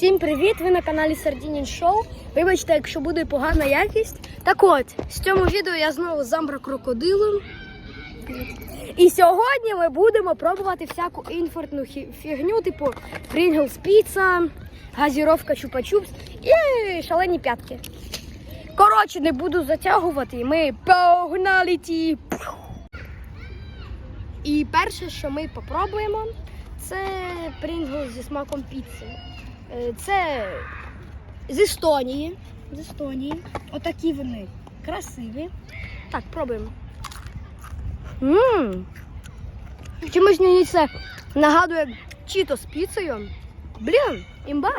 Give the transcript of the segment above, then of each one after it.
Всім привіт! Ви на каналі Sardinian Show. Вибачте, якщо буде погана якість. Так от, в цьому відео я знову з Амбра крокодилом. І сьогодні ми будемо пробувати всяку імпортну хі- фігню, типу Pringles піца, газіровка чупа-чупс і шалені п'ятки. Коротше, не буду затягувати, ми погнали ті. І перше, що ми попробуємо, це Pringles зі смаком піци. Е, Це з Естонії. З Естонії. Отакі вони красиві. Так, пробуємо. Ммм. Чимось мені це нагадує чіто з піцею. Блін, імба.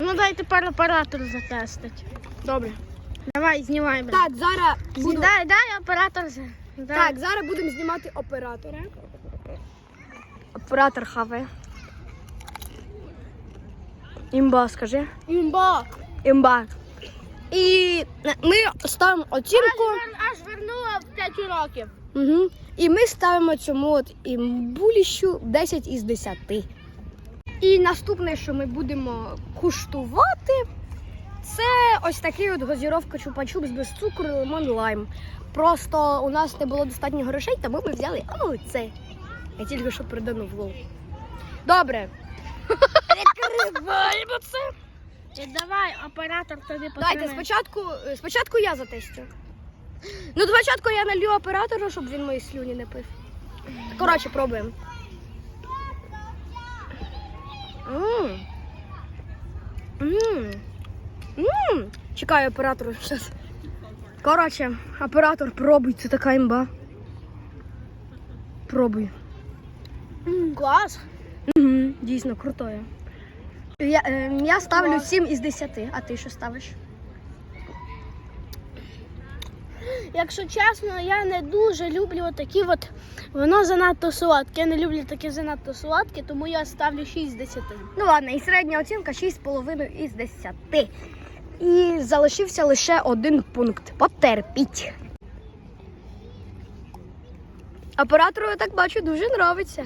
Ну дай тепер оператор затестить. Добре. Давай, знімай, блін. Так, зараз буду... Дай, дай оператор. Дай. Так, зараз будемо знімати оператора. Оператор хаве. Імба, скажи. Імба. Імба. І ми ставимо оцінку. Аж, аж вернула в 5 років. Угу. І ми ставимо цьому от імбуліщу 10 із 10. І наступне, що ми будемо куштувати, це ось такий от газіровка чупа-чупс без цукру, лимон, лайм. Просто у нас не було достатньо грошей, тому ми взяли оце. Я тільки що придану в лол. Добре. Відкриваємо давай, оператор тобі Дайте потримає. спочатку, е, спочатку я затестю. Ну, спочатку я налью оператору, щоб він мої слюні не пив. Коротше, пробуємо. М. М. М. Чекаю оператору зараз. Коротше, оператор, пробуй, це така імба. Пробуй. Клас. Угу, дійсно, крутое. Я, е, я ставлю 7 із 10, а ти що ставиш? Якщо чесно, я не дуже люблю такі от. Воно занадто солодке. Я не люблю таке занадто солодке, тому я ставлю 6 з 10. Ну ладно, і середня оцінка 6,5 із 10. І залишився лише один пункт. Потерпіть. Оператору, я так бачу, дуже подобається.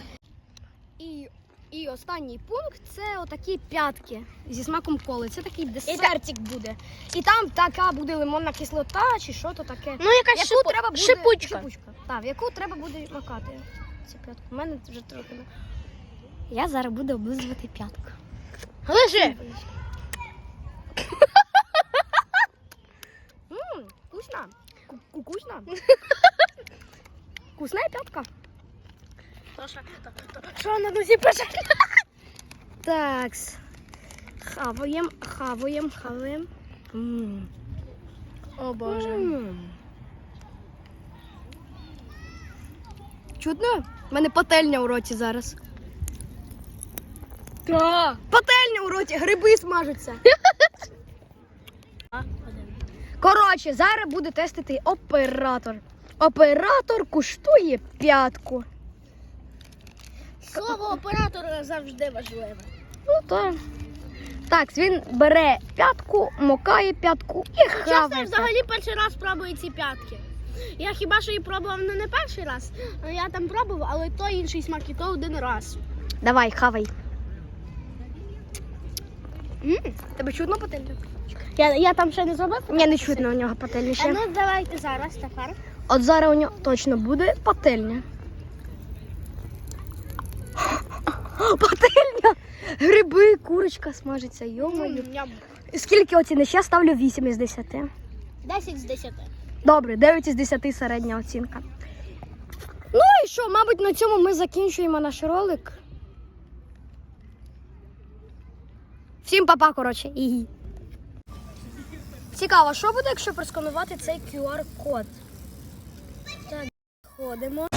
І, і останній пункт це отакі п'ятки зі смаком коли. Це такий десертик буде. І там така буде лимонна кислота чи що то таке. Ну, якась Яку шипу- треба буде шипучка. шипучка. Так, в яку треба буде макати. Цю п'ятку. У мене вже трохи. Я зараз буду облизувати п'ятку. Лежи. Ммм, вкусно. Ку- Кукусно. Вкусная пятка. Що на нозі пише? Такс. Хаваем, хаваем, хаваем. М. О боже. М. Чудно? У мене пательня у роті зараз. Так. Пательня у роті, гриби смажаться. Коротше, зараз буде тестити оператор. Оператор куштує п'ятку. Слово оператора завжди важливе. Ну так. Так, він бере п'ятку, мокає п'ятку і Чесно, я взагалі перший раз пробую ці п'ятки. Я хіба що і пробував ну, не перший раз. Я там пробував, але то інший смак, і то один раз. Давай, хавай. м Тебе чутно пательня? Я, я там ще не зробив? Ні, не чутно у нього пательня А ще. ну давайте зараз тепер. От зараз у нього точно буде пательня. Пательня! Гриби, курочка смажиться, йомою. Ням. Скільки оціниш? Я ставлю 8 із 10. 10 з 10. Добре, 9 із 10 середня оцінка. Ну і що, мабуть, на цьому ми закінчуємо наш ролик. Всім па-па, коротше. Ігі. Цікаво, що буде, якщо просканувати цей QR-код? Так, ходимо.